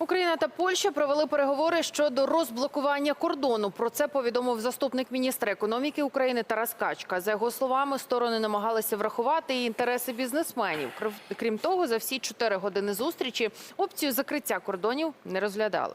Україна та Польща провели переговори щодо розблокування кордону. Про це повідомив заступник міністра економіки України Тарас Качка. За його словами, сторони намагалися врахувати і інтереси бізнесменів. Крім того, за всі чотири години зустрічі опцію закриття кордонів не розглядали.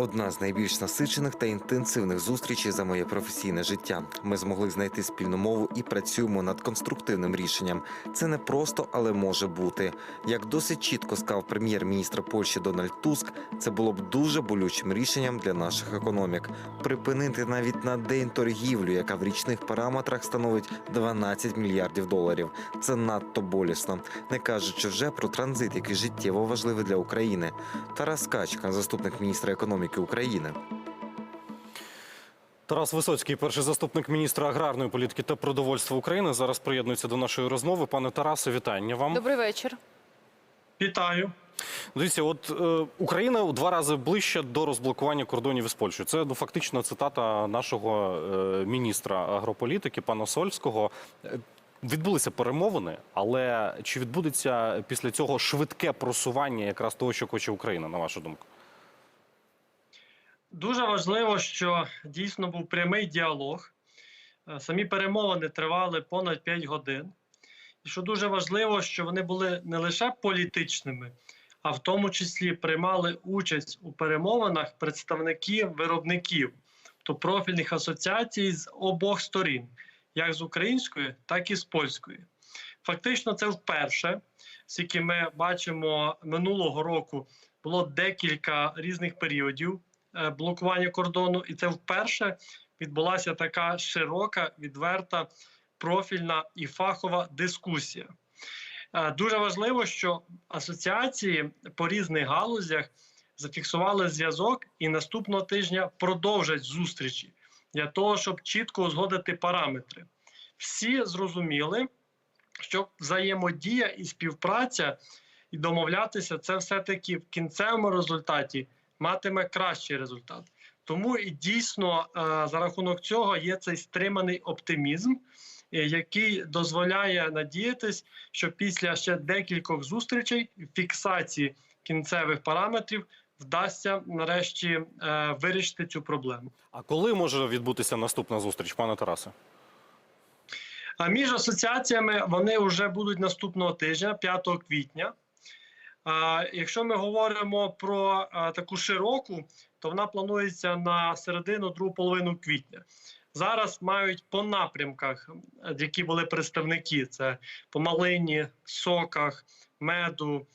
Одна з найбільш насичених та інтенсивних зустрічей за моє професійне життя. Ми змогли знайти спільну мову і працюємо над конструктивним рішенням. Це не просто, але може бути. Як досить чітко сказав прем'єр-міністр Польщі Дональд Туск, це було б дуже болючим рішенням для наших економік. Припинити навіть на день торгівлю, яка в річних параметрах становить 12 мільярдів доларів. Це надто болісно, не кажучи вже про транзит, який життєво важливий для України. Тарас Качка, заступник міністра економіки України. Тарас Висоцький, перший заступник міністра аграрної політики та продовольства України, зараз приєднується до нашої розмови. Пане Тарасе, вітання вам. Добрий вечір. Вітаю. Дивіться, от е, Україна у два рази ближче до розблокування кордонів із Польщею. Це ну фактично цитата нашого е, міністра агрополітики пана Сольського. Відбулися перемовини, але чи відбудеться після цього швидке просування якраз того, що хоче Україна, на вашу думку? Дуже важливо, що дійсно був прямий діалог. Е, Самі перемовини тривали понад 5 годин. І що дуже важливо, що вони були не лише політичними, а в тому числі приймали участь у перемовинах представники виробників, то профільних асоціацій з обох сторін, як з української, так і з польської. Фактично, це вперше, скільки ми бачимо минулого року, було декілька різних періодів блокування кордону, і це вперше відбулася така широка, відверта, профільна і фахова дискусія. Е, Дуже важливо, що асоціації по різних галузях зафіксували зв'язок і наступного тижня продовжать зустрічі для того, щоб чітко узгодити параметри. Всі зрозуміли, що взаємодія і співпраця і домовлятися це все-таки в кінцевому результаті матиме кращий результат. Тому і дійсно е, за рахунок цього є цей стриманий оптимізм, е, який дозволяє надіятись, що після ще декількох зустрічей фіксації кінцевих параметрів вдасться нарешті е, вирішити цю проблему. А коли може відбутися наступна зустріч, пане Тарасе? А між асоціаціями вони вже будуть наступного тижня, 5 квітня. Якщо ми говоримо про таку широку, то вона планується на середину, другу половину квітня. Зараз мають по напрямках, які були представники: це по малині, соках, меду,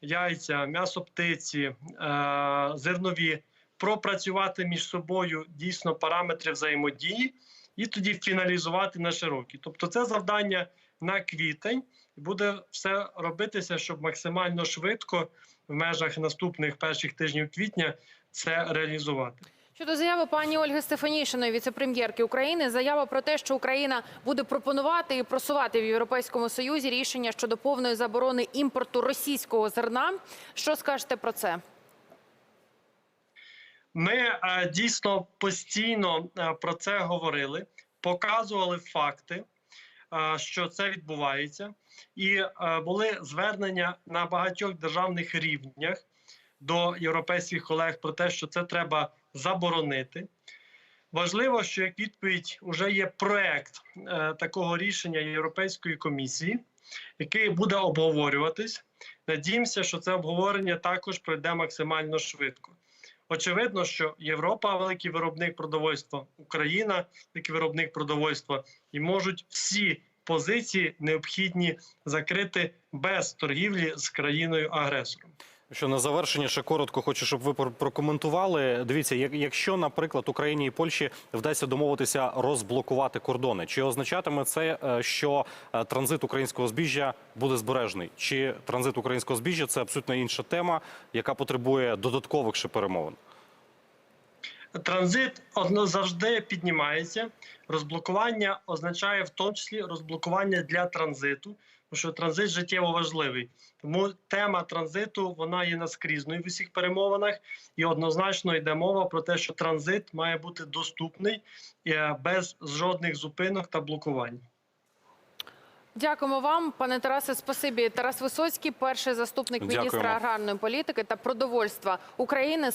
яйця, м'ясо птиці, е, зернові, пропрацювати між собою дійсно параметри взаємодії і тоді фіналізувати на широкі. Тобто, це завдання на квітень, буде все робитися, щоб максимально швидко в межах наступних перших тижнів квітня це реалізувати. Щодо заяви пані Ольги Стефанішиної, віцепрем'єрки України, заява про те, що Україна буде пропонувати і просувати в Європейському Союзі рішення щодо повної заборони імпорту російського зерна. Що скажете про це? Ми е, дійсно постійно е, про це говорили, показували факти, е, що це відбувається, і були звернення на багатьох державних рівнях до європейських колег про те, що це треба заборонити. Важливо, що як відповідь вже є проект такого рішення Європейської комісії, який буде обговорюватись. Надіємося, що це обговорення також пройде максимально швидко. Очевидно, що Європа великий виробник продовольства, Україна великий виробник продовольства, і можуть всі позиції необхідні закрити без торгівлі з країною агресором. Що на завершення ще коротко хочу, щоб ви прокоментували. Дивіться, якщо, наприклад, Україні і Польщі вдасться домовитися розблокувати кордони, чи означатиме це, е, що е, транзит українського збіжжя буде збережений? Чи транзит українського збіжжя це абсолютно інша тема, яка потребує додаткових ще перемовин? Транзит одно завжди піднімається. Розблокування означає в тому числі розблокування для транзиту, тому що транзит життєво важливий. Тому тема транзиту вона є наскрізною в усіх перемовинах, і однозначно йде мова про те, що транзит має бути доступний е, без жодних зупинок та блокувань. Дякуємо вам, пане Тарасе. Спасибі. Тарас Висоцький, перший заступник Дякуємо. міністра аграрної політики та продовольства України.